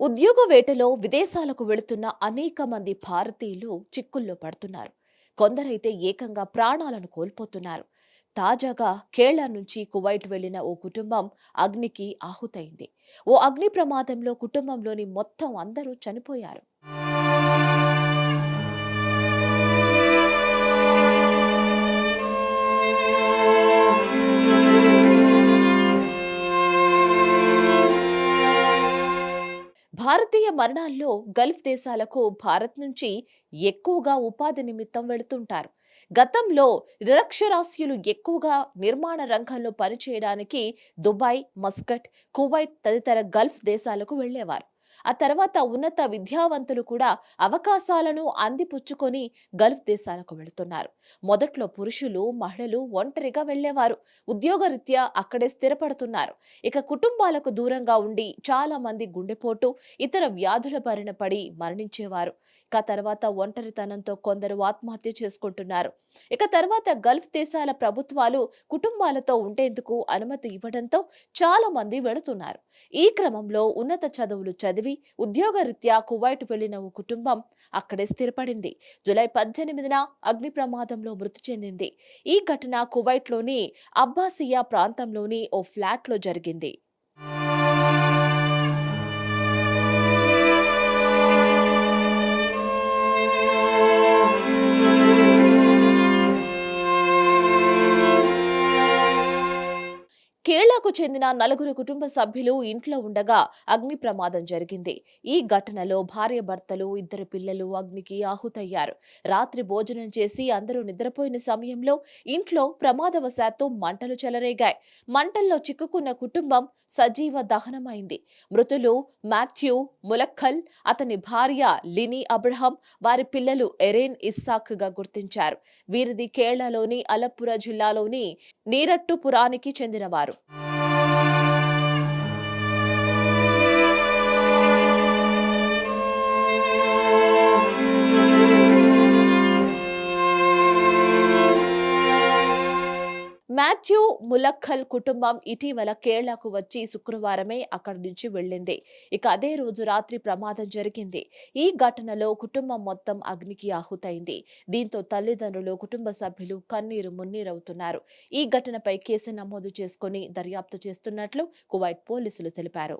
ఉద్యోగ వేటలో విదేశాలకు వెళుతున్న అనేక మంది భారతీయులు చిక్కుల్లో పడుతున్నారు. కొందరైతే ఏకంగా ప్రాణాలను కోల్పోతున్నారు. తాజాగా కేరళ నుంచి కువైట్ వెళ్ళిన ఓ కుటుంబం అగ్నికి ఆహుతైంది ఓ అగ్ని ప్రమాదంలో కుటుంబంలోని మొత్తం అందరూ చనిపోయారు. భారతీయ మరణాల్లో గల్ఫ్ దేశాలకు భారత్ నుంచి ఎక్కువగా ఉపాధి నిమిత్తం వెళుతుంటారు. గతంలో నిరక్షరాస్యులు ఎక్కువగా నిర్మాణ రంగంలో పనిచేయడానికి దుబాయ్ మస్కట్ కువైట్ తదితర గల్ఫ్ దేశాలకు వెళ్ళేవారు ఆ తర్వాత ఉన్నత విద్యావంతులు కూడా అవకాశాలను అందిపుచ్చుకొని గల్ఫ్ దేశాలకు వెళుతున్నారు. మొదట్లో పురుషులు మహిళలు ఒంటరిగా వెళ్ళేవారు ఉద్యోగరీత్యా అక్కడే స్థిరపడుతున్నారు. ఇక కుటుంబాలకు దూరంగా ఉండి చాలా మంది గుండెపోటు ఇతర వ్యాధుల బారిన పడి మరణించేవారు. ఇక తర్వాత ఒంటరితనంతో కొందరు ఆత్మహత్య చేసుకుంటున్నారు. ఇక తర్వాత గల్ఫ్ దేశాల ప్రభుత్వాలు కుటుంబాలతో ఉండేందుకు అనుమతి ఇవ్వడంతో చాలా మంది వెళుతున్నారు. ఈ క్రమంలో ఉన్నత చదువులు చదివి ఉద్యోగరీత్యా కువైట్ వెళ్ళిన ఓ కుటుంబం అక్కడే స్థిరపడింది. జూలై పద్దెనిమిదిన అగ్ని ప్రమాదంలో మృతి చెందింది. ఈ ఘటన కువైట్లోని అబ్బాసియా ప్రాంతంలోని ఓ ఫ్లాట్లో జరిగింది. కేరళకు చెందిన నలుగురు కుటుంబ సభ్యులు ఇంట్లో ఉండగా అగ్ని ప్రమాదం జరిగింది. ఈ ఘటనలో భార్య భర్తలు ఇద్దరు పిల్లలు అగ్నికి ఆహుతయ్యారు. రాత్రి భోజనం చేసి అందరూ నిద్రపోయిన సమయంలో ఇంట్లో ప్రమాదవశాత్తు మంటలు చెలరేగాయి. మంటల్లో చిక్కుకున్న కుటుంబం సజీవ దహనమైంది. మృతులు మాథ్యూ ములక్కల్ అతని భార్య లినీ అబ్రహం వారి పిల్లలు ఎరేన్ ఇస్సాక్గా గుర్తించారు. వీరిది కేరళలోని అలప్పుర జిల్లాలోని నీరట్టుపురానికి చెందినవారు. మాథ్యూ ములక్కల్ కుటుంబం ఇటీవల కేరళకు వచ్చి శుక్రవారమే అక్కడి నుంచి వెళ్ళింది. ఇక అదే రోజు రాత్రి ప్రమాదం జరిగింది. ఈ ఘటనలో కుటుంబం మొత్తం అగ్నికి ఆహుతైంది. దీంతో తల్లిదండ్రులు కుటుంబ సభ్యులు కన్నీరు మున్నీరవుతున్నారు. ఈ ఘటనపై కేసు నమోదు చేసుకుని దర్యాప్తు చేస్తున్నట్లు కువైట్ పోలీసులు తెలిపారు.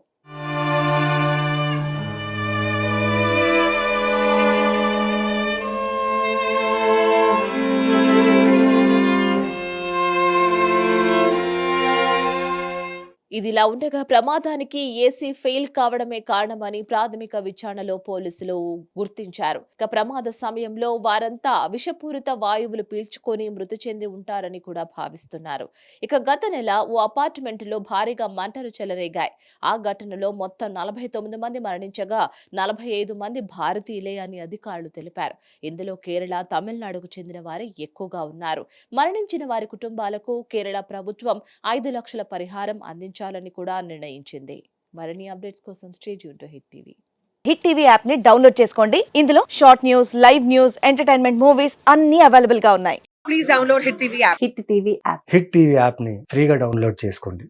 ఇదిలా ఉండగా ప్రమాదానికి ఏసీ ఫెయిల్ కావడమే కారణమని ప్రాథమిక విచారణలో పోలీసులు గుర్తించారు. ఇక ప్రమాద సమయంలో వారంతా విషపూరిత వాయువులు పీల్చుకొని మృతి చెంది ఉంటారని కూడా భావిస్తున్నారు. ఇక గత నెల ఓ అపార్ట్మెంట్లో భారీగా మంటలు చెలరేగాయి. ఆ ఘటనలో మొత్తం నలభై తొమ్మిది మంది మరణించగా నలభై ఐదు మంది భారతీయులే అని అధికారులు తెలిపారు. ఇందులో కేరళ తమిళనాడుకు చెందిన వారే ఎక్కువగా ఉన్నారు. మరణించిన వారి కుటుంబాలకు కేరళ ప్రభుత్వం ఐదు లక్షల పరిహారం అందించారు అందించాలని కూడా నిర్ణయించింది. మరిన్ని అప్డేట్స్ కోసం stage to hit TV. Hit TV యాప్ని డౌన్లోడ్ చేసుకోండి. ఇందులో short news live news entertainment movies అన్ని అవైలబుల్గా ఉన్నాయి. Please download Hit TV app. Hit TV app. Hit TV యాప్ని ఫ్రీగా డౌన్లోడ్ చేసుకోండి.